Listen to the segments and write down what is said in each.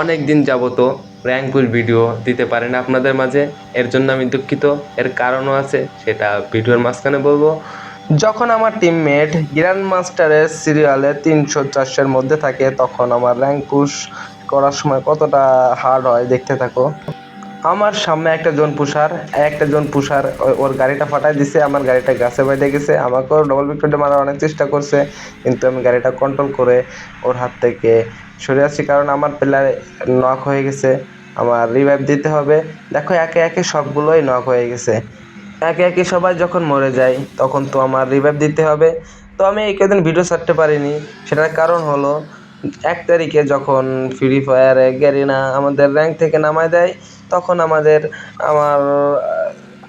অনেক দিন যাবত র্যাঙ্ক পুশ ভিডিও দিতে পারি না আপনাদের মাঝে। এর জন্য আমি দুঃখিত। এর কারণও আছে, সেটা ভিডিওর মাঝখানে বলব। যখন আমার টিমমেট গ্র্যান্ড মাস্টারের সিরিয়ালে তিনশো চারশোর মধ্যে থাকে, তখন আমার র্যাঙ্ক পুশ করার সময় কতটা হার্ড হয় দেখতে থাকো। আমার সামনে একটা জোন পুষার, একটা জন পুষার ওর গাড়িটা ফাটাই দিছে, আমার গাড়িটা গাছে বাইরে গেছে। আমাকেও ডবল ভিক্টোরিয়া মারার অনেক চেষ্টা করছে, কিন্তু আমি গাড়িটা কন্ট্রোল করে ওর হাত থেকে সরে আসছি কারণ আমার প্লেয়ার নক হয়ে গেছে। আমার রিভাইভ দিতে হবে। দেখো একে একে সবগুলোই নক হয়ে গেছে। একে একে সবাই যখন মরে যায়, তখন তো আমার রিভাইভ দিতে হবে। তো আমি এই কদিন ভিডিও ছাড়তে পারিনি। সেটার কারণ হলো, এক তারিখে যখন ফ্রি ফায়ারে গ্যারিনা আমাদের র্যাঙ্ক থেকে নামায় দেয়, তখন আমাদের আমার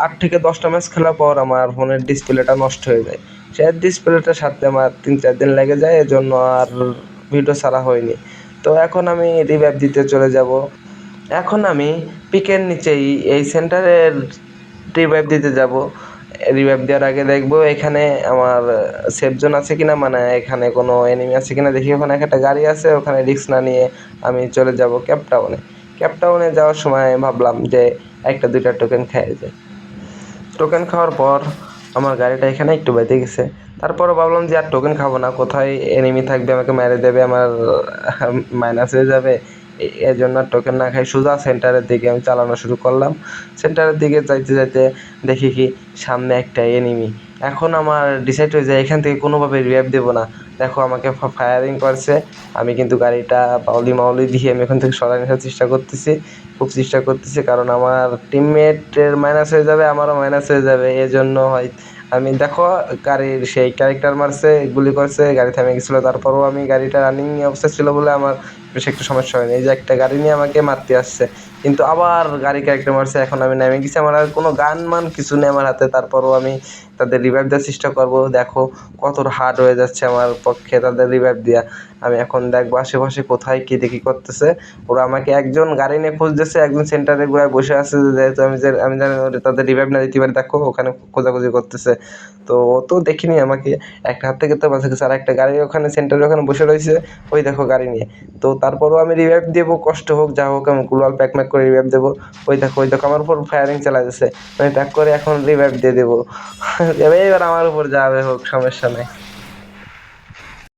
আট থেকে দশটা ম্যাচ খেলার পর আমার ফোনের ডিসপ্লেটা নষ্ট হয়ে যায়। সে ডিসপ্লেটার সাথে আমার তিন চার দিন লেগে যায়। এজন্য আর ভিডিও ছাড়া হয়নি। তো এখন আমি রিভাইভ দিতে চলে যাব। এখন আমি পিকের নিচেই এই সেন্টারের রিভাইভ দিতে যাব। রিভাইভ দেওয়ার আগে দেখব এখানে আমার সেফ জোন আছে কিনা মানে এখানে কোনো এনিমি আছে কিনা, দেখি। ওখানে একটা গাড়ি আছে, ওখানে রিস্ক না নিয়ে আমি চলে যাব ক্যাপটাউনে ক্যাপটাউনে যাওয়ার সময় ভাবলাম যে একটা দুইটা টোকেন খেয়ে যায় টোকেন খাওয়ার পর আমার গাড়িটা এখানে একটু বেঁধে গেছে। তারপরও ভাবলাম যে, আর টোকেন খাব না, কোথায় এনিমি থাকবে, আমাকে মেরে দেবে, আমার মাইনাস হয়ে যাবে। এই জন্য টোকেন না খাই, সোজা সেন্টারের দিকে আমি চালানো শুরু করলাম। সেন্টারের দিকে যাইতে যাইতে দেখি কি, সামনে একটা এনিমি এখন আমার ডিসাইড হয়ে যায়, এখান থেকে কোনোভাবে রিভাইভ দেবো না। দেখো, আমাকে ফায়ারিং করছে। আমি কিন্তু গাড়িটা পাউলি মাউলি দিয়ে আমি এখান থেকে সরাই নেওয়ার চেষ্টা করতেছি। খুব চেষ্টা করতেছি, কারণ আমার টিমমেটের মাইনাস হয়ে যাবে, আমারও মাইনাস হয়ে যাবে। এই জন্য হয় আমি দেখো, গাড়ির সেই ক্যারেক্টার মারছে, গুলি করছে, গাড়ি থামে গেছিল, তারপরেও আমি গাড়িটা রানিং অবস্থা ছিল বলে আমার বেশ একটু সমস্যা হয়নি। এই যে একটা গাড়ি নিয়ে আমাকে মারতে আসছে, কিন্তু আবার গাড়ি ক্যারেক্টার মারছে, এখন আমি নেমে গেছি। আমার আর কোনো গান মান কিছু নেই আমার হাতে, তারপরও আমি তাদের রিভাইভ দেওয়ার চেষ্টা করব। দেখো কত হার্ড হয়ে যাচ্ছে আমার পক্ষে তাদের রিভাইভ দেওয়া আমি এখন দেখব আশেপাশে কোথায় কী দেখি করতেছে। ওরা আমাকে একজন গাড়ি নিয়ে খুঁজতেছে, একজন সেন্টারে গোড়ায় বসে আছে। যেহেতু আমি যে আমি জানি তাদের রিভাইভ না দিতে পারি। দেখো ওখানে খোঁজাখুঁজি করতেছে। তো ও তো দেখিনি আমাকে। একটা হাত থেকে তো বাঁচা গেছে। আর একটা গাড়ি ওখানে সেন্টারে ওখানে বসে রয়েছে। ওই দেখো গাড়ি নিয়ে। তো তারপরও আমি রিভাইভ দেবো, কষ্ট হোক, যা হোক, আমি গুলাল প্যাক ম্যাক করে রিভাইভ দেবো। ওই দেখো ওই দেখো, আমার উপর ফায়ারিং চালা যাচ্ছে আমি প্যাক করে এখন রিভাইভ দিয়ে দেবো। এবার আমার উপর যাবে হোক সমস্যা নেই